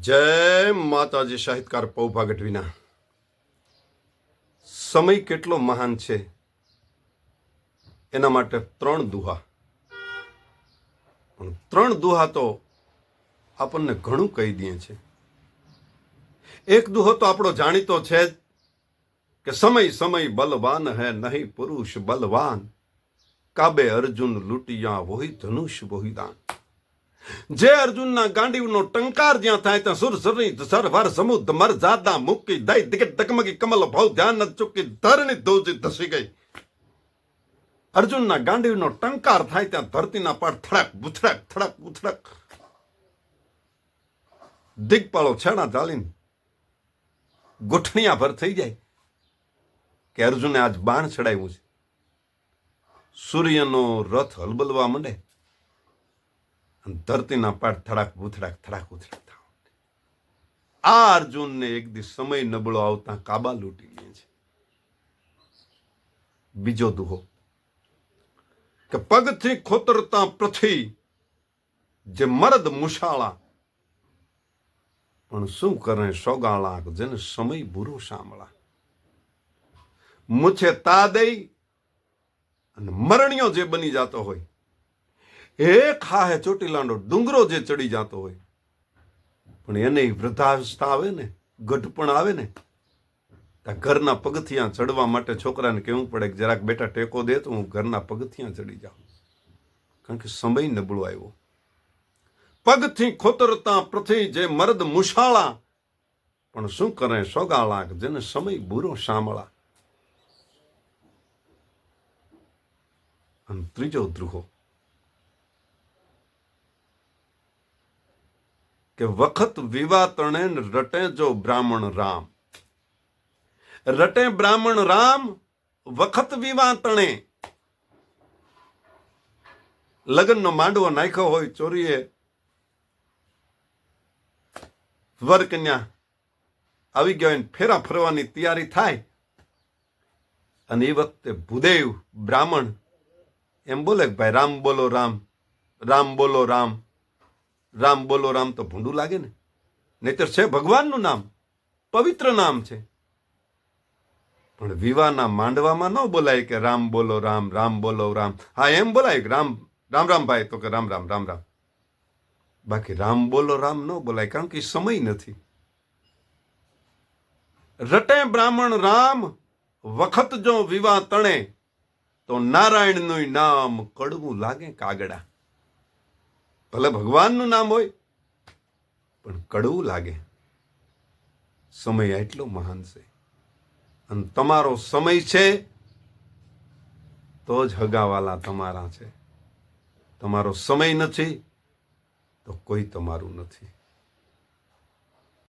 જય માતાજી, સાહિત્યકાર પૌભા ગઢવીના સમય કેટલો મહાન છે? એના માટે ત્રણ દુહા. પણ ત્રણ દુહા તો આપણને ઘણું કહી દે છે. એક દુહો તો આપણો જાણીતો છે જ કે સમય સમય બલવાન હે, નહીં પુરુષ બલવાન. કાબે અર્જુન લૂટિયા વોહી ધનુષ વોહી દાન. જે અર્જુનના ગાંડીવનો ટંકાર જ્યાં થાય ત્યાં સુર સરની સરવાર સમુદ્ર મર જાદા મુક્કી દઈ. દિગટ તકમકી કમલ ભાવ ધ્યાન ચૂકી ધરણી ધોજી ધસી ગઈ. અર્જુનના ગાંડીવનો ટંકાર થાય ત્યાં ધરતીના પાડ થડક બુથડક થડક બુથડક દિગપાળો છેડા ચાલીને ગોઠણિયા ભર થઈ જાય કે અર્જુને આજ બાણ ચડાવ્યું છે. સૂર્યનો રથ હલબલવા માંડે. ધરતીના પાઠ થડાક ભૂથડાક, થડાક ઉથડાક થવા. આ અર્જુનને એક દિવસ સમય નબળો આવતા કાબા લૂંટી લે છે. બીજો દુહો કે પગથી ખોતરતા પૃથ્વી જે મરદ મુશાળા પણ શું કરે સોગાળા જેને સમય બુરો સાંભળા? મુછે તા દઈ અને મરણિયો જે બની જાતો હોય એક હાહે ચોટીલાનો ડુંગરો જે ચડી જાતો હોય. પણ એને વૃદ્ધાવસ્થા આવે ને, ગઢપણ આવે ને ઘરના પગથિયા ચડવા માટે છોકરાને કહેવું પડે કે જરાક બેટા ટેકો દે તો હું ઘરના પગથિયા ચડી જાઉં. કારણ કે સમય નબળો આવ્યો. પગથી ખોતરતા પૃથ્વી જે મર્દ મુશાળા પણ શું કરે સોગાળા જેને સમય બુરો સાંભળા? અને ત્રીજો દ્રુહો. કે વખત વિવા તણે રટે જો બ્રાહ્મણ રામ. રટે બ્રાહ્મણ રામ, વખત વિવા તણે લગ્નનો માંડવો નાખ્યો હોય ચોરીએ. વર કન્યા આવી ગયા હોય ને ફેરા ફરવાની તૈયારી થાય. અને એ વખતે ભૂદેવ બ્રાહ્મણ એમ બોલે કે, ભાઈ રામ બોલો રામ રામ બોલો રામ. રામ બોલો, રામ તો ભૂંડું લાગે ને. નહીતર છે ભગવાનનું નામ. પવિત્ર નામ છે. પણ વિવાહના માંડવામાં ન બોલાય કે રામ બોલો, રામ રામ બોલો, રામ. હા, એમ બોલાય કે રામ રામ રામ ભાઈ, તો કે રામ રામ રામ રામ. બાકી રામ બોલો, રામ ન બોલાય, કારણ કે સમય નથી. રટે બ્રાહ્મણ રામ, વખત જો વિવાહ તણે, તો નારાયણનું નામ કડવું લાગે કાગડા. ભલે ભગવાનનું નામ હોય, પણ કડવું લાગે. સમય એટલો મહાન છે. અને તમારો સમય છે, તો જ હગાવાલા તમારા છે. તમારો સમય નથી, તો કોઈ તમારું નથી.